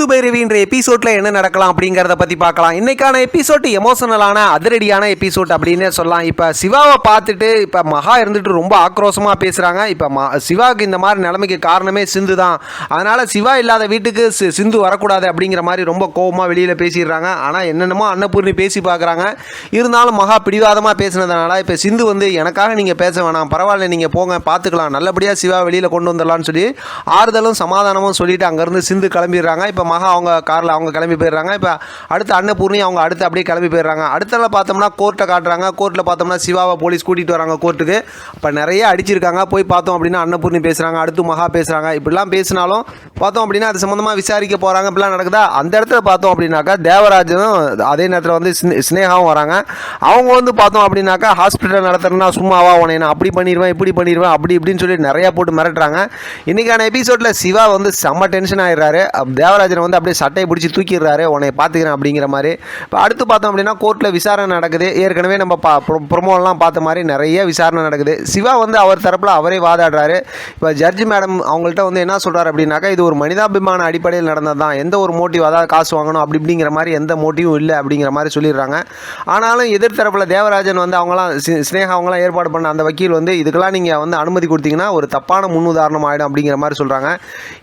சிந்து பைரவின்ற எபிசோட்ல என்ன நடக்கலாம் அப்படிங்கிறத பத்தி பார்க்கலாம். இன்னைக்கான எபிசோட் எமோஷனலான அதிரடியான எபிசோட் அப்படின்னு சொல்லலாம். இப்போ சிவாவை பார்த்துட்டு இப்போ மகா இருந்துட்டு ரொம்ப ஆக்ரோஷமா பேசுறாங்க. இப்போ ம சிவாவுக்கு இந்த மாதிரி நிலைமைக்கு காரணமே சிந்து தான். அதனால சிவா இல்லாத வீட்டுக்கு சிந்து வரக்கூடாது அப்படிங்கிற மாதிரி ரொம்ப கோவமா வெளியில பேசிடுறாங்க. ஆனால் என்னென்னமோ அன்னபூர்ணி பேசி பார்க்குறாங்க. இருந்தாலும் மகா பிடிவாதமாக பேசினதுனால இப்போ சிந்து வந்து எனக்காக நீங்கள் பேச வேணாம். பரவாயில்ல நீங்கள் போங்க பார்த்துக்கலாம் நல்லபடியாக சிவா வெளியில் கொண்டு வந்துடலாம்னு சொல்லி ஆறுதலும் சமாதானமும் சொல்லிட்டு அங்கேருந்து சிந்து கிளம்பிடுறாங்க. இப்போ மகா அவங்க காரில் அவங்க கிளம்பி போயிடுறாங்க. இப்போ அடுத்து அன்னபூர்ணி அவங்க அடுத்து அப்படியே கிளம்பி போயிடுறாங்க. அடுத்தல பார்த்தோம்னா கோர்ட்டை காட்டுறாங்க. கோர்ட்டில் பார்த்தோம்னா சிவாவை போலீஸ் கூட்டிகிட்டு வராங்க கோர்ட்டுக்கு இப்போ நிறைய அடிச்சிருக்காங்க. போய் பார்த்தோம் அப்படின்னா அன்னபூர்ணி பேசுகிறாங்க அடுத்து மகா பேசுகிறாங்க இப்படிலாம் பேசினாலும் பார்த்தோம் அப்படின்னா அது சம்மந்தமாக விசாரிக்க போகிறாங்க இப்படிலாம் நடக்குதா? அந்த இடத்துல பார்த்தோம் அப்படின்னாக்கா தேவராஜனும் அதே நேரத்தில் வந்து ஸ்னேகாவும் வராங்க. அவங்க வந்து பார்த்தோம் அப்படின்னாக்கா ஹாஸ்பிட்டல் நடத்துறேன்னா சும்மாவா உன்னை நான் அப்படி பண்ணிடுவேன் இப்படி பண்ணிடுவேன் அப்படி இப்படின்னு சொல்லி நிறையா போட்டு மிரட்டுறாங்க. இன்னைக்கான எபிசோடில் சிவா வந்து செம்ம டென்ஷன் ஆயிடுறாரு. தேவராஜன் தேவராஜனை வந்து அப்படியே சட்டையை பிடிச்சி தூக்கிடுறாரு உன்னை பார்த்துக்கிறேன் அப்படிங்கிற மாதிரி. இப்போ அடுத்து பார்த்தோம் அப்படின்னா கோர்ட்டில் விசாரணை நடக்குது. ஏற்கனவே நம்ம பா ப்ரொமோலாம் பார்த்த மாதிரி நிறைய விசாரணை நடக்குது. சிவா வந்து அவர் தரப்பில் அவரே வாதாடுறாரு. இப்போ ஜட்ஜி மேடம் அவங்கள்ட்ட வந்து என்ன சொல்கிறார் அப்படின்னாக்கா இது ஒரு மனிதாபிமான அடிப்படையில் நடந்தது தான் எந்த ஒரு மோட்டிவ் அதாவது காசு வாங்கணும் அப்படி இப்படிங்கிற மாதிரி எந்த மோட்டிவும் இல்லை அப்படிங்கிற மாதிரி சொல்லிடுறாங்க. ஆனாலும் எதிர்த்தரப்பில் தேவராஜன் வந்து அவங்களாம் ஸ்னேகா அவங்களாம் ஏற்பாடு பண்ண அந்த வக்கீல் வந்து இதுக்கெல்லாம் நீங்கள் வந்து அனுமதி கொடுத்தீங்கன்னா ஒரு தப்பான முன்னுதாரணம் ஆகிடும் அப்படிங்கிற மாதிரி சொல்கிறாங்க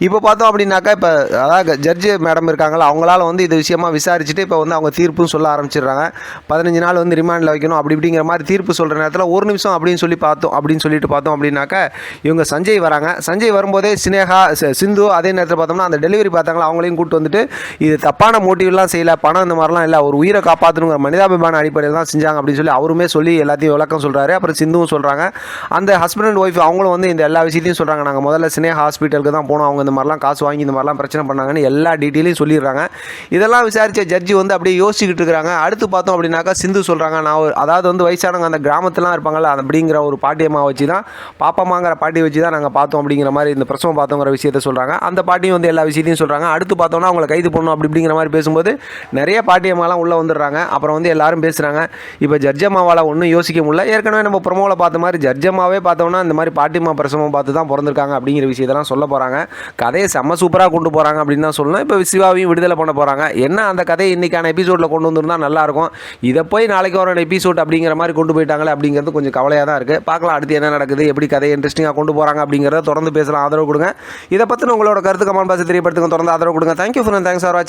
இப்போ பார்த்தோம் அப்படின்னாக்கா இப்போ அதாவது ஜட்ஜி மேடம் இருக்காங்களா அவங்களால வந்து இது விஷயமா விசாரிச்சுட்டு இப்போ வந்து அவங்க தீர்ப்பும் சொல்ல ஆரம்பிச்சிடுறாங்க. பதினஞ்சு நாள் வந்து ரிமாண்டில் வைக்கணும் அப்படி இப்படிங்கிற மாதிரி தீர்ப்பு சொல்கிற நேரத்தில் ஒரு நிமிஷம் அப்படின்னு சொல்லி பார்த்தோம் அப்படின்னு சொல்லிட்டு பார்த்தோம் அப்படின்னாக்கா இவங்க சஞ்சய் வராங்க. சஞ்சய் வரும்போதே சினேகா சி- சிந்து அதே நேரத்தில் பார்த்தோம்னா அந்த டெலிவரி பார்த்தாங்களா அவங்களையும் கூப்பிட்டு வந்துட்டு இது தப்பான மோட்டிவ்லாம் செய்யலை பணம் இந்த மாதிரிலாம் இல்லை ஒரு உயிரை காப்பாற்றணுங்கிற மனிதாபிமான அடிப்படையில் தான் செஞ்சாங்க அப்படின்னு சொல்லி அவருமே சொல்லி எல்லாத்தையும் விளக்கம் சொல்கிறாரு அப்புறம் சிந்துவும் சொல்கிறாங்க அந்த ஹஸ்பண்ட் அண்ட் ஒய்ஃப் அவங்களும் வந்து இந்த எல்லா விஷயத்தையும் சொல்கிறாங்க நாங்கள் முதல்ல சினேகா ஹாஸ்பிட்டலுக்கு தான் போனோம். அவங்க இந்த மாதிரிலாம் காசு வாங்கி இந்த மாதிரிலாம் பிரச்சனை பண்ணாங்கன்னு எல்லா டீட்டெயிலையும் சொல்லிடுறாங்க. இதெல்லாம் விசாரித்த ஜட்ஜி வந்து அப்படியே யோசிச்சுக்கிட்டு இருக்கிறாங்க. அடுத்து பார்த்தோம் அப்படின்னாக்கா சிந்து சொல்கிறாங்க நான் ஒரு அதாவது வந்து வயசானவங்க அந்த கிராமத்துலாம் இருப்பாங்கள்ல அப்படிங்கிற ஒரு பாட்டியம்மா வச்சு தான் பாப்பம்மாங்கிற பாட்டி வச்சு தான் நாங்கள் பார்த்தோம் அப்படிங்கிற மாதிரி இந்த பிரசவம் பார்த்தோங்கிற விஷயத்த சொல்கிறாங்க அந்த பாட்டியும் வந்து எல்லா விஷயத்தையும் சொல்கிறாங்க அடுத்து பார்த்தோம்னா அவங்களை கைது பண்ணணும் அப்படி இப்படிங்கிற மாதிரி பேசும்போது நிறைய பாட்டியம்மாலாம் உள்ளே வந்துடுறாங்க. அப்புறம் வந்து எல்லாரும் பேசுகிறாங்க இப்போ ஜட்ஜம்மாவால் ஒன்றும் யோசிக்க முடியல. ஏற்கனவே நம்ம ப்ரொமோவில் பார்த்த மாதிரி ஜட்ஜம்மாவே பார்த்தோம்னா இந்த மாதிரி பாட்டியம்மா பிரசவம் பார்த்து தான் பிறந்திருக்காங்க அப்படிங்கிற விஷயத்தெல்லாம் சொல்ல போகிறாங்க கதையை செம்ம சூப்பராக கொண்டு போகிறாங்க அப்படின்னு தான் சொல்லணும். இப்போ சிவாவையும் விடுதலை பண்ண போகிறாங்க என்ன அந்த கதையை இன்னைக்கான எபிசோடில் கொண்டு வந்திருந்தா நல்லாயிருக்கும்? இதை போய் நாளைக்கு வர எபிசோட் அப்படிங்கிற மாதிரி கொண்டு போயிட்டாங்களே அப்படிங்கிறது கொஞ்சம் கவலையாக தான் இருக்குது பார்க்கலாம் அடுத்து என்ன நடக்குது எப்படி கதையை இன்ட்ரெஸ்டிங்காக கொண்டு போகிறாங்க அப்படிங்கிறத தொடர்ந்து பேசலாம். ஆதரவு கொடுங்க. இதை பற்றின உங்களோட கருத்து கமெண்ட் பாக்ஸ் தெரியப்படுத்துங்க. தொடர்ந்து ஆதரவு கொடுங்க. தேங்க்யூ ஃபார் தேங்க்ஸ் ஃபார் வாட்சிங்